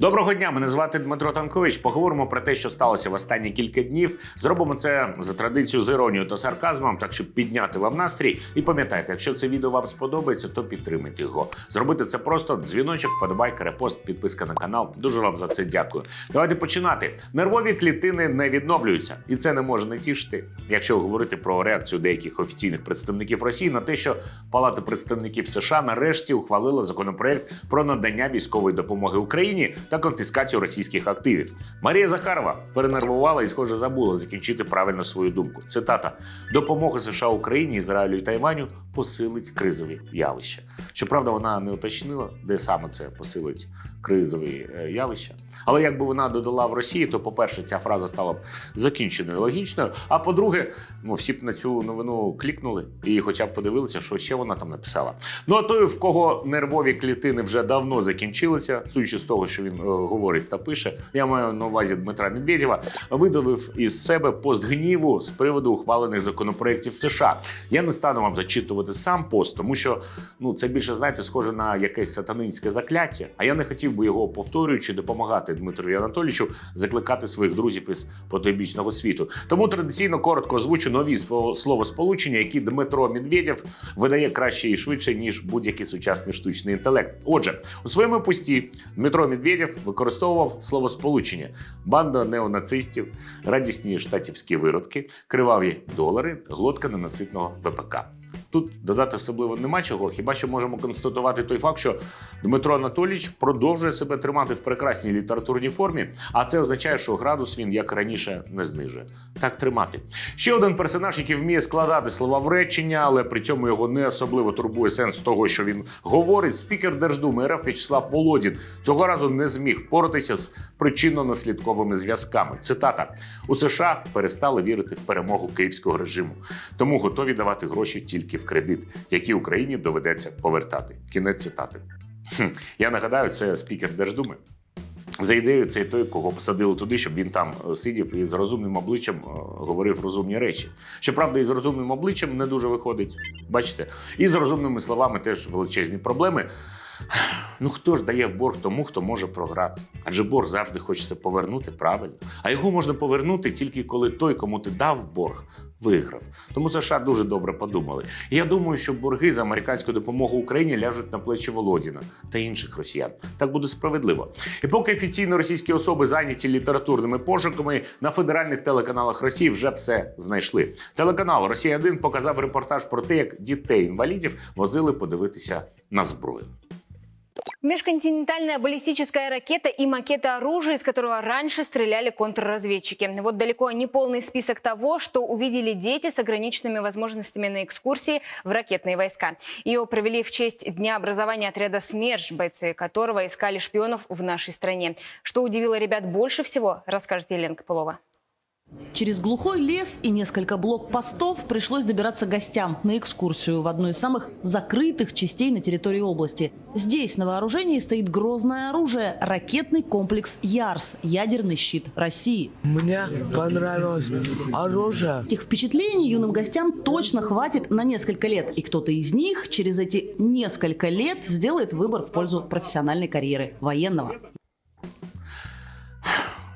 Доброго дня, мене звати Дмитро Танкович. Поговоримо про те, що сталося в останні кілька днів. Зробимо це за традицією з іронією та сарказмом, так щоб підняти вам настрій. І пам'ятайте, якщо це відео вам сподобається, то підтримайте його. Зробити це просто дзвіночок, вподобайка, репост, підписка на канал. Дуже вам за це дякую. Давайте починати. Нервові клітини не відновлюються, і це не може не тішити. Якщо говорити про реакцію деяких офіційних представників Росії на те, що Палата представників США нарешті ухвалила законопроект про надання військової допомоги Україні та конфіскацію російських активів. Марія Захарова перенервувала і, схоже, забула закінчити правильно свою думку. Цитата: допомога США Україні, Ізраїлю і Тайваню посилить кризові явища. Щоправда, вона не уточнила, де саме це посилить кризові е, явища. Але якби вона додала в Росії, то, по-перше, ця фраза стала б закінченою логічною. А по-друге, ну всі б на цю новину клікнули і хоча б подивилися, що ще вона там написала. Ну а той, в кого нервові клітини вже давно закінчилися, судячи з того, що він е, говорить та пише, я маю на увазі Дмитра Медведєва, видавив із себе пост гніву з приводу ухвалених законопроєктів США. Я не стану вам зачитувати сам пост, тому що ну це більше знаєте, схоже на якесь сатанинське закляття. А я не хотів би його повторюючи допомагати Дмитру Анатолійовичу закликати своїх друзів із потойбічного світу. Тому традиційно коротко озвучу нові словосполучення, які Дмитро Медведєв видає краще і швидше ніж будь-який сучасний штучний інтелект. Отже, у своєму пості Дмитро Медведєв використовував словосполучення: банда неонацистів, радісні штатівські виродки, криваві долари, глотка ненаситного ВПК. Тут додати особливо нема чого, хіба що можемо констатувати той факт, що Дмитро Анатолійович продовжує себе тримати в прекрасній літературній формі, а це означає, що градус він як раніше не знижує. Так тримати. Ще один персонаж, який вміє складати слова в речення, але при цьому його не особливо турбує сенс того, що він говорить. Спікер Держдуми РФ В'ячеслав Володін цього разу не зміг впоратися з причинно-наслідковими зв'язками. Цитата: у США перестали вірити в перемогу київського режиму, тому готові давати гроші тільки в кредит, які Україні доведеться повертати. Кінець цитати. Хм, Я нагадаю, це спікер Держдуми. За ідеєю, це той, кого посадили туди, щоб він там е, сидів і з розумним обличчям е, говорив розумні речі. Щоправда, і з розумним обличчям не дуже виходить. Бачите, і з розумними словами теж величезні проблеми. Ну хто ж дає в борг тому, хто може програти? Адже борг завжди хочеться повернути правильно. А його можна повернути тільки коли той, кому ти дав борг, виграв. Тому США дуже добре подумали. І я думаю, що борги за американську допомогу Україні ляжуть на плечі Володіна та інших росіян. Так буде справедливо. І поки офіційно російські особи зайняті літературними пошуками на федеральних телеканалах Росії вже все знайшли. Телеканал Росія 1 показав репортаж про те, як дітей інвалідів возили подивитися на зброю. Межконтинентальная баллистическая ракета и макеты оружия, из которого раньше стреляли контрразведчики. Вот далеко не полный список того, что увидели дети с ограниченными возможностями на экскурсии в ракетные войска. Ее провели в честь Дня образования отряда «СМЕРШ», бойцы которого искали шпионов в нашей стране. Что удивило ребят больше всего, расскажет Елена Копылова. Через глухой лес и несколько блокпостов пришлось добираться гостям на экскурсию в одну из самых закрытых частей на территории области. Здесь на вооружении стоит грозное оружие – ракетный комплекс «Ярс» – ядерный щит России. Мне понравилось оружие. Этих впечатлений юным гостям точно хватит на несколько лет. И кто-то из них через эти несколько лет сделает выбор в пользу профессиональной карьеры военного.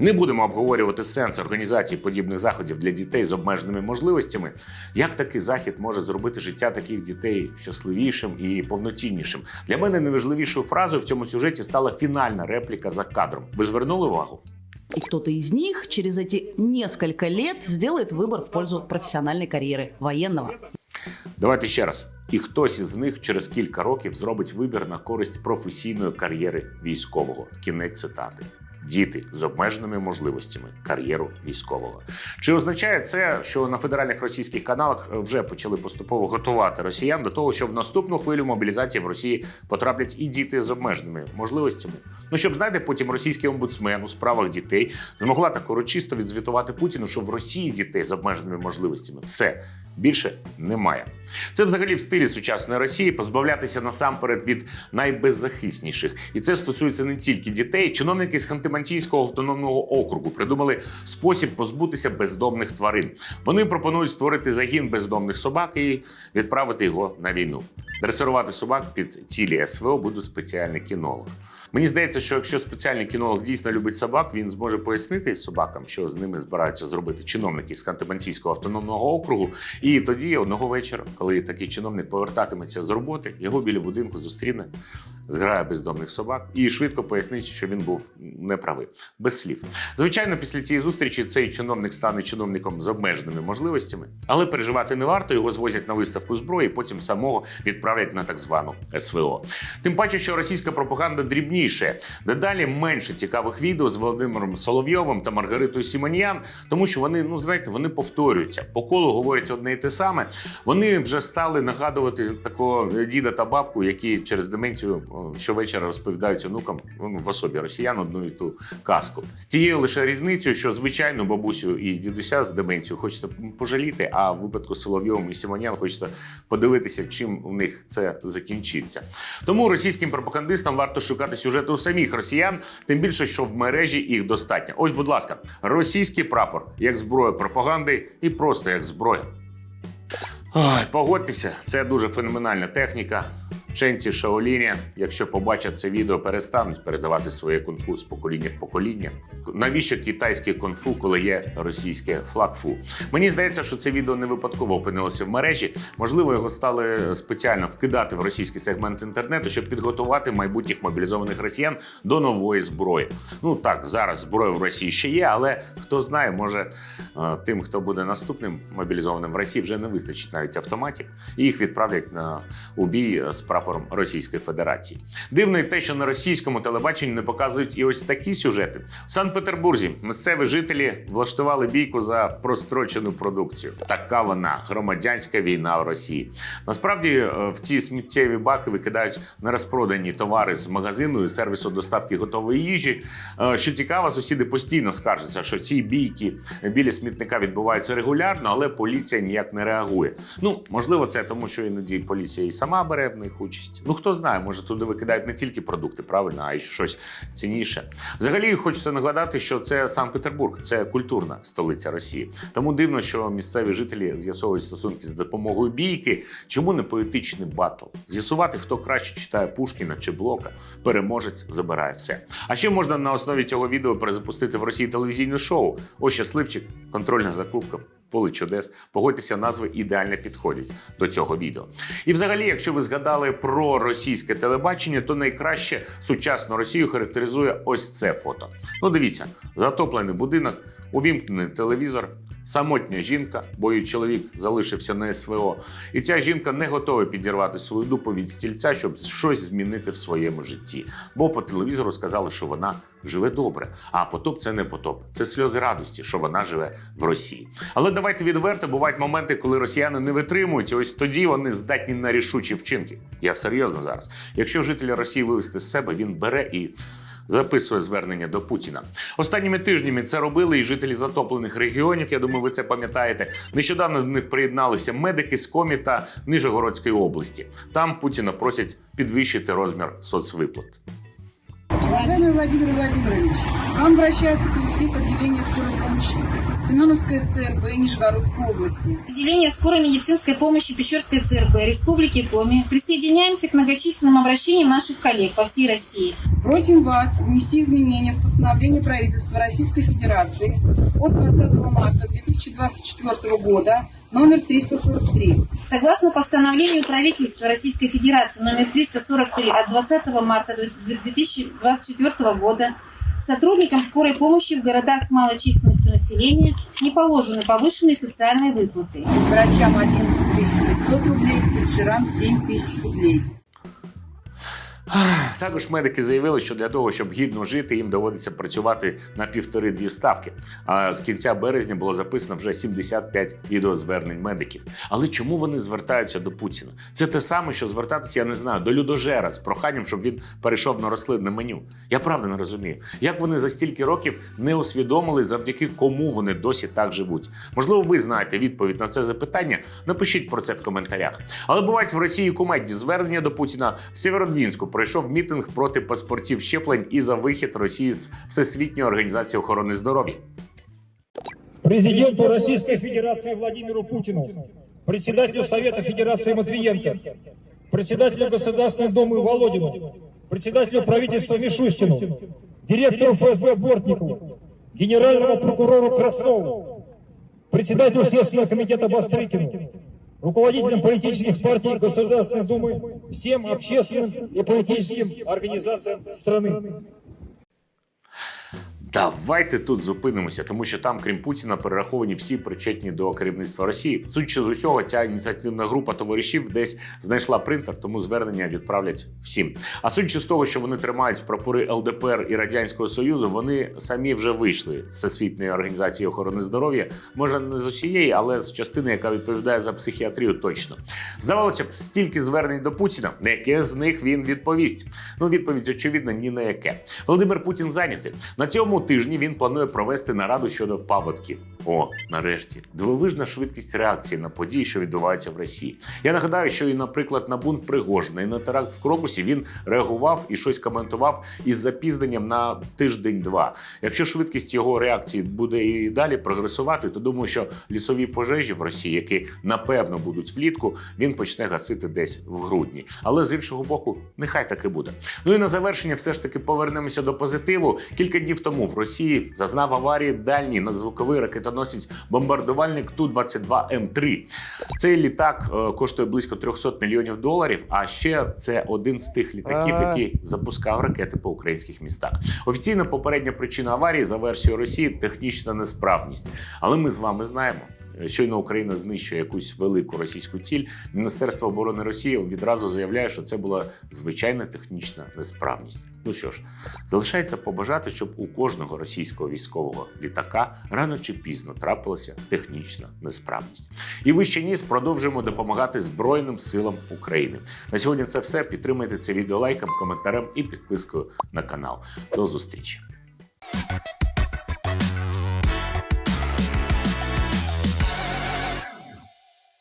Не будемо обговорювати сенс організації подібних заходів для дітей з обмеженими можливостями. Як такий захід може зробити життя таких дітей щасливішим і повноціннішим? Для мене найважливішою фразою в цьому сюжеті стала фінальна репліка за кадром. Ви звернули увагу? И кто-то из них через эти несколько лет сделает выбор в пользу профессиональной карьеры военного. Давайте ще раз. І хтось із них через кілька років зробить вибір на користь професійної кар'єри військового. Кінець цитати. Діти з обмеженими можливостями кар'єру військового. Чи означає це, що на федеральних російських каналах вже почали поступово готувати росіян до того, що в наступну хвилю мобілізації в Росії потраплять і діти з обмеженими можливостями? Ну щоб знаєте, потім російський омбудсмен у справах дітей змогла так урочисто відзвітувати Путіну, що в Росії дітей з обмеженими можливостями все більше немає. Це взагалі в стилі сучасної Росії позбавлятися насамперед від найбеззахисніших. І це стосується не тільки дітей. Чиновники з Ханти-Мансійського автономного округу придумали спосіб позбутися бездомних тварин. Вони пропонують створити загін бездомних собак і відправити його на війну. Дресирувати собак під цілі СВО буде спеціальний кінолог. Мені здається, що якщо спеціальний кінолог дійсно любить собак, він зможе пояснити собакам, що з ними збираються зробити чиновники з Кантеманційського автономного округу. І тоді одного вечора, коли такий чиновник повертатиметься з роботи, його біля будинку зустріне зграя бездомних собак і швидко пояснить, що він був неправий, без слів. Звичайно, після цієї зустрічі цей чиновник стане чиновником з обмеженими можливостями, але переживати не варто. Його звозять на виставку зброї, потім самого відправлять на так звану СВО. Тим паче, що російська пропаганда дрібніше, дедалі менше цікавих відео з Володимиром Соловйовим та Маргаритою Сімоньян, тому що вони, ну знаєте, вони повторюються. По колу говорять одне і те саме. Вони вже стали нагадувати такого діда та бабку, які через деменцію щовечора розповідають онукам ну, в особі росіян одну і ту казку. З тією лише різницею, що звичайно бабусю і дідуся з деменцією хочеться пожаліти, а в випадку з Соловйовим і Сімонян хочеться подивитися, чим у них це закінчиться. Тому російським пропагандистам варто шукати сюжети у самих росіян, тим більше, що в мережі їх достатньо. Ось, будь ласка, російський прапор як зброя пропаганди і просто як зброя. Ой, погодьтеся, це дуже феноменальна техніка. Вченці Шаоліні, якщо побачать це відео, перестануть передавати своє кунг-фу з покоління в покоління. Навіщо китайське кунг-фу, коли є російське флагфу? Мені здається, що це відео не випадково опинилося в мережі. Можливо, його стали спеціально вкидати в російський сегмент інтернету, щоб підготувати майбутніх мобілізованих росіян до нової зброї. Ну так, зараз зброя в Росії ще є, але хто знає, може е, тим, хто буде наступним мобілізованим в Росії, вже не вистачить навіть автоматів, і їх відправлять на у бій з прапором Російської Федерації. Дивно й те, що на російському телебаченні не показують і ось такі сюжети. В Санкт-Петербурзі місцеві жителі влаштували бійку за прострочену продукцію. Така вона громадянська війна в Росії. Насправді е, в ці сміттєві баки викидають нерозпродані товари з магазину і сервісу доставки готової їжі. Е, Що цікаво, сусіди постійно скаржаться, що ці бійки біля смітника відбуваються регулярно, але поліція ніяк не реагує. Ну можливо, це тому, що іноді поліція і сама бере в них участь. Ну хто знає, може туди викидають не тільки продукти, правильно, а й щось цінніше. Взагалі хочеться нагадати, що це Санкт-Петербург, це культурна столиця Росії. Тому дивно, що місцеві жителі з'ясовують стосунки з допомогою бійки. Чому не поетичний батл? З'ясувати, хто краще читає Пушкіна чи Блока, переможець забирає все. А ще можна на основі цього відео перезапустити в Росії телевізійне шоу. Ось щасливчик, контрольна закупка. Поле чудес, погодьтеся, назви ідеально підходять до цього відео. І взагалі, якщо ви згадали про російське телебачення, то найкраще сучасну Росію характеризує ось це фото. Ну, дивіться, затоплений будинок, увімкнений телевізор, самотня жінка, бо її чоловік залишився на СВО. І ця жінка не готова підірвати свою дупу від стільця, щоб щось змінити в своєму житті. Бо по телевізору сказали, що вона живе добре. А потоп це не потоп, це сльози радості, що вона живе в Росії. Але давайте відверто, бувають моменти, коли росіяни не витримують, ось тоді вони здатні на рішучі вчинки. Я серйозно зараз. Якщо жителя Росії вивести з себе, він бере і. Записує звернення до Путіна. Останніми тижнями це робили і жителі затоплених регіонів. Я думаю, ви це пам'ятаєте. Нещодавно до них приєдналися медики з Комі та Нижегородської області. Там Путіна просять підвищити розмір соцвиплат. Уважаемый Владимир Владимирович, вам обращается коллектив отделения скорой помощи Семеновской ЦРБ Нижегородской области. Отделение скорой медицинской помощи Печорской ЦРБ Республики Коми присоединяемся к многочисленным обращениям наших коллег по всей России. Просим вас внести изменения в постановление правительства Российской Федерации от 20 марта 2024 года номер 343 Согласно постановлению правительства Российской Федерации номер 343 от 20 марта 2024 года сотрудникам скорой помощи в городах с малой численностью населения не положены повышенные социальные выплаты. врачам 11 500 рублей, фельдшерам 7 тысяч рублей. Також медики заявили, що для того, щоб гідно жити, їм доводиться працювати на півтори-дві ставки. А з кінця березня було записано вже 75 відеозвернень медиків. Але чому вони звертаються до Путіна? Це те саме, що звертатися, я не знаю, до людожера з проханням, щоб він перейшов на рослинне меню. Я правда не розумію, як вони за стільки років не усвідомили, завдяки кому вони досі так живуть. Можливо, ви знаєте відповідь на це запитання. Напишіть про це в коментарях. Але бувають в Росії кумедні звернення до Путіна в Сєвєродвінську пройшов мітинг проти паспортів щеплень і за вихід Росії з Всесвітньої організації охорони здоров'я. президенту Российской Федерации Владимиру Путину, председателю Совета Федерации Матвиенко, председателю Государственной Думы Володину, председателю правительства Мишустину, директору ФСБ Бортникову, генеральному прокурору Краснову, председателю Следственного комитета Бастрыкину, руководителям политических партий Государственной Думы, всем общественным и политическим организациям страны. Давайте тут зупинимося, тому що там, крім Путіна, перераховані всі причетні до керівництва Росії. Судячи з усього, ця ініціативна група товаришів десь знайшла принтер, тому звернення відправлять всім. А судячи з того, що вони тримають прапори ЛДПР і Радянського Союзу, вони самі вже вийшли з Всесвітньої організації охорони здоров'я. Може, не з усієї, але з частини, яка відповідає за психіатрію, точно. Здавалося б, стільки звернень до Путіна, на яке з них він відповість. Ну, відповідь очевидна, ні на яке. Володимир Путін зайнятий. На цьому тижні він планує провести нараду щодо паводків. О, нарешті, дивовижна швидкість реакції на події, що відбуваються в Росії. Я нагадаю, що і, наприклад, на бунт Пригожина, і на теракт в Крокусі він реагував і щось коментував із запізненням на тиждень-два. Якщо швидкість його реакції буде і далі прогресувати, то думаю, що лісові пожежі в Росії, які напевно будуть влітку, він почне гасити десь в грудні. Але з іншого боку, нехай так і буде. Ну і на завершення, все ж таки повернемося до позитиву. Кілька днів тому в Росії зазнав аварії дальній надзвуковий ракетоносець бомбардувальник ту 22 М 3 Цей літак е, коштує близько 300 мільйонів доларів. А ще це один з тих літаків, який запускав ракети по українських містах. Офіційна попередня причина аварії за версією Росії технічна несправність. Але ми з вами знаємо. Щойно Україна знищує якусь велику російську ціль. Міністерство оборони Росії відразу заявляє, що це була звичайна технічна несправність. Ну що ж, залишається побажати, щоб у кожного російського військового літака рано чи пізно трапилася технічна несправність. І ви ще ніс продовжуємо допомагати Збройним силам України. На сьогодні це все. Підтримайте це відео лайком, коментарем і підпискою на канал. До зустрічі.